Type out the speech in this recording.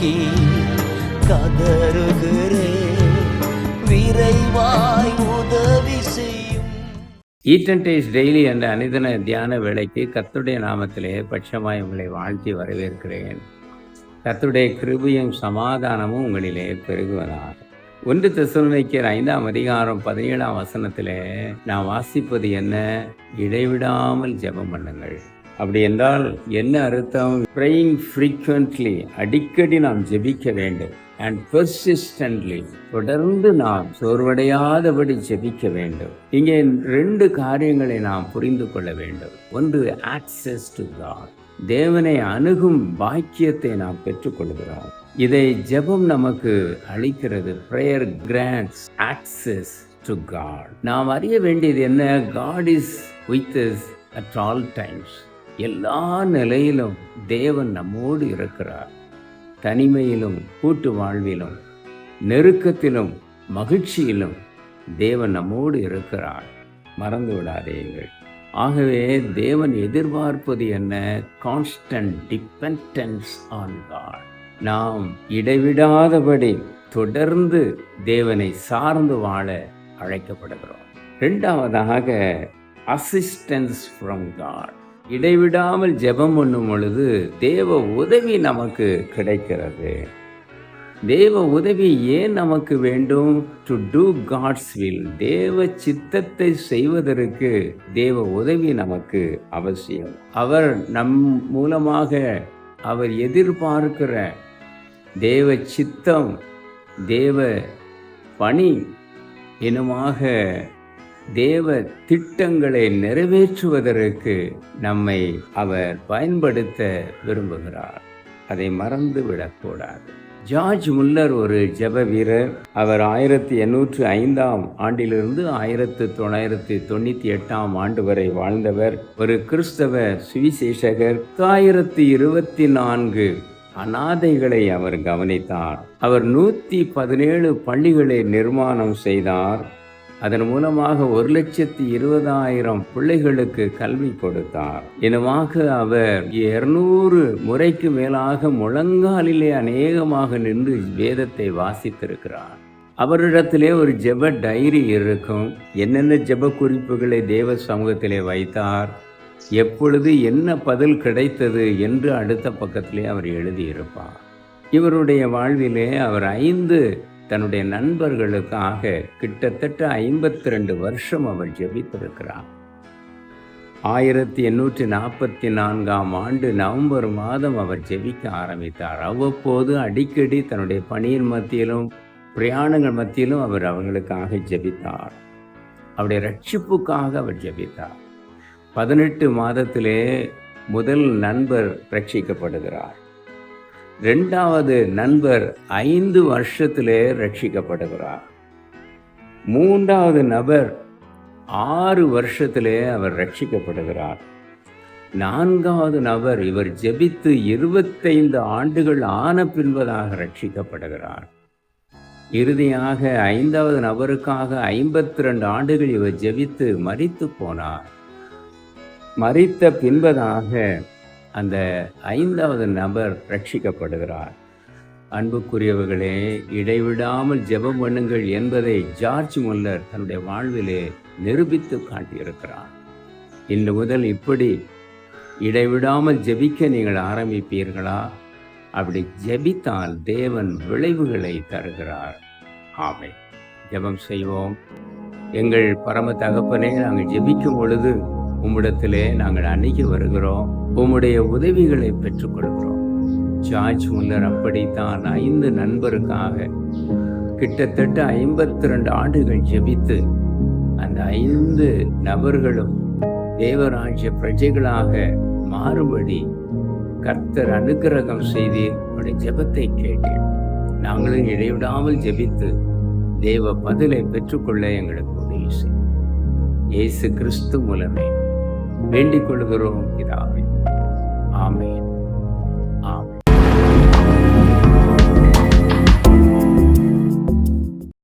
நோக்கி கதறுகிறே விரைவாய் உதவி செய்யும். ஈட் டேஸ்ட் டெய்லி என்ற அனிதன தியான வேலைக்கு கத்துடைய நாமத்திலே பட்சமாய் உங்களை வாழ்த்தி வரவேற்கிறேன். கத்துடைய கிருபையும் சமாதானமும் உங்களிலே பெருகுவதாக. ஒன்று தெசலோனிக்கர் ஐந்தாம் அதிகாரம் பதினேழாம் வசனத்திலே நான் வாசிப்பது என்ன? இடைவிடாமல் ஜெபம் பண்ணுங்கள். அப்படி என்றால் என்ன அர்த்தம்? ப்ரேயிங் ஃப்ரீக்வெண்ட்லி அடிக்கடி நாம் ஜெபிக்க வேண்டும். அண்ட் பெர்சிஸ்டன்ட்லி தொடர்ந்து நாம் சோர்வடையாதபடி ஜெபிக்க வேண்டும். இங்கே ரெண்டு காரியங்களை நாம் புரிந்து கொள்ள வேண்டும். ஒன்று ஆக்சஸ் டு காட் தேவனை அணுகும் பாக்கியத்தை நாம் பெற்றுக்கொள்கிறோம் இதை ஜெபம் நமக்கு அளிக்கிறது. Prayer grants access to God நாம் அறிய வேண்டியது என்ன? God is with is at all times எல்லா நிலையிலும் தேவன் நம்மோடு இருக்கிறார். தனிமையிலும் கூட்டு வாழ்விலும் நெருக்கத்திலும் மகிழ்ச்சியிலும் தேவன் நம்மோடு இருக்கிறார். மறந்து விடாதேங்கள் ஆகவே தேவன் எதிர்பார்ப்பது என்ன? கான்ஸ்டன்ட் டிபெண்டன்ஸ் ஆன் காட் நாம் இடைவிடாதபடி தொடர்ந்து தேவனை சார்ந்து வாழ அழைக்கப்படுகிறோம். இரண்டாவதாக அசிஸ்டன்ஸ் ஃப்ரம் காட் இடைவிடாமல் ஜெபம் பண்ணும் பொழுது தேவ உதவி நமக்கு கிடைக்கிறது. தேவ உதவி ஏன் நமக்கு வேண்டும்? டு டூ காட்ஸ் வில் தேவ சித்தத்தை செய்வதற்கு தேவ உதவி நமக்கு அவசியம். அவர் நம் மூலமாக அவர் எதிர்பார்க்கிற தேவ சித்தம் தேவ பணி இனமாக தேவ திட்டங்களை நிறைவேற்றுவதற்கு நம்மை அவர் பயன்படுத்த விரும்புகிறார். அதை மறந்து விடக்கூடாது ஜார்ஜ் முல்லர் ஒரு ஜப வீரர். அவர் ஆயிரத்தி எண்ணூற்று ஐந்தாம் ஆண்டிலிருந்து ஆயிரத்தி தொள்ளாயிரத்தி தொண்ணூற்றி எட்டாம் ஆண்டு வரை வாழ்ந்தவர். ஒரு கிறிஸ்தவ சுவிசேஷகர். ஆயிரத்தி இருபத்தி நான்கு அனாதைகளை அவர் கவனித்தார். அவர் நூற்றி பதினேழு பள்ளிகளை நிர்மாணம் செய்தார். அதன் மூலமாக ஒரு லட்சத்தி இருபதாயிரம் பிள்ளைகளுக்கு கல்வி கொடுத்தார். இனமாக அவர் இருநூறு முறைக்கு மேலாக முழங்காலிலே அநேகமாக நின்று வேதத்தை வாசித்திருக்கிறார். அவரிடத்திலே ஒரு ஜெப டைரி இருக்கும். என்னென்ன ஜெப குறிப்புகளை தேவ சமூகத்திலே வைத்தார். எப்பொழுது என்ன பதில் கிடைத்தது என்று அடுத்த பக்கத்திலே அவர் எழுதியிருப்பார். இவருடைய வாழ்விலே அவர் ஐந்து தன்னுடைய நண்பர்களுக்காக கிட்டத்தட்ட ஐம்பத்தி ரெண்டு வருஷம் அவர் ஜெபித்திருக்கிறார் ஆயிரத்தி எண்ணூற்றி நாற்பத்தி நான்காம் ஆண்டு நவம்பர் மாதம் அவர் ஜெபிக்க ஆரம்பித்தார். அவ்வப்போது அடிக்கடி தன்னுடைய பணியின் மத்தியிலும் பிரயாணங்கள் மத்தியிலும் அவர் அவர்களுக்காக ஜெபித்தார். அவருடைய ரட்சிப்புக்காக அவர் ஜெபித்தார். பதினெட்டு மாதத்திலே முதல் நண்பர் ரட்சிக்கப்படுகிறார். ரெண்டாவது நண்பர் ஐந்து வருஷத்திலே ரட்சிக்கப்படுகிறார். மூன்றாவது நபர் ஆறு வருஷத்திலே அவர் ரட்சிக்கப்படுகிறார். நான்காவது நபர் இவர் ஜெபித்து இருபத்தைந்து ஆண்டுகள் ஆன பின்பதாக ரட்சிக்கப்படுகிறார். இறுதியாக ஐந்தாவது நபருக்காக ஐம்பத்தி ரெண்டு ஆண்டுகள் இவர் ஜெபித்து மறித்து போனார். மறித்த பின்பதாக அந்த ஐந்தாவது நபர் ரட்சிக்கப்படுகிறார். அன்புக்குரியவர்களே இடைவிடாமல் ஜெபம் பண்ணுங்கள் என்பதை ஜார்ஜ் முல்லர் தன்னுடைய வாழ்விலே நிரூபித்து காட்டியிருக்கிறார். இன்று முதல் இப்படி இடைவிடாமல் ஜெபிக்க நீங்கள் ஆரம்பிப்பீர்களா? அப்படி ஜெபித்தால் தேவன் விளைவுகளை தருகிறார். ஆமை ஜெபம் செய்வோம். எங்கள் பரம தகப்பனே நாங்கள் ஜெபிக்கும் பொழுது உம்மிடத்திலே நாங்கள் அணுகி வருகிறோம். உம்முடைய உதவிகளை பெற்றுக்கொள்கிறோம். ஜார்ஜ் முல்லர் அப்படித்தான் ஐந்து நண்பருக்காக கிட்டத்தட்ட ஐம்பத்தி ரெண்டு ஆண்டுகள் ஜெபித்து அந்த ஐந்து நபர்களும் தேவராஜ்ய பிரஜைகளாக மாறுபடி கர்த்தர் அனுக்கிரகம் செய்து உடைய ஜெபத்தை கேட்டேன். நாங்களும் இடைவிடாமல் ஜெபித்து தேவ பதிலை பெற்றுக்கொள்ள எங்களுக்கு உதவி செய்யும் இயேசு கிறிஸ்து மூலமே. வேண்டிக் கொள்கிறோம் பிதாவே. ஆமென்.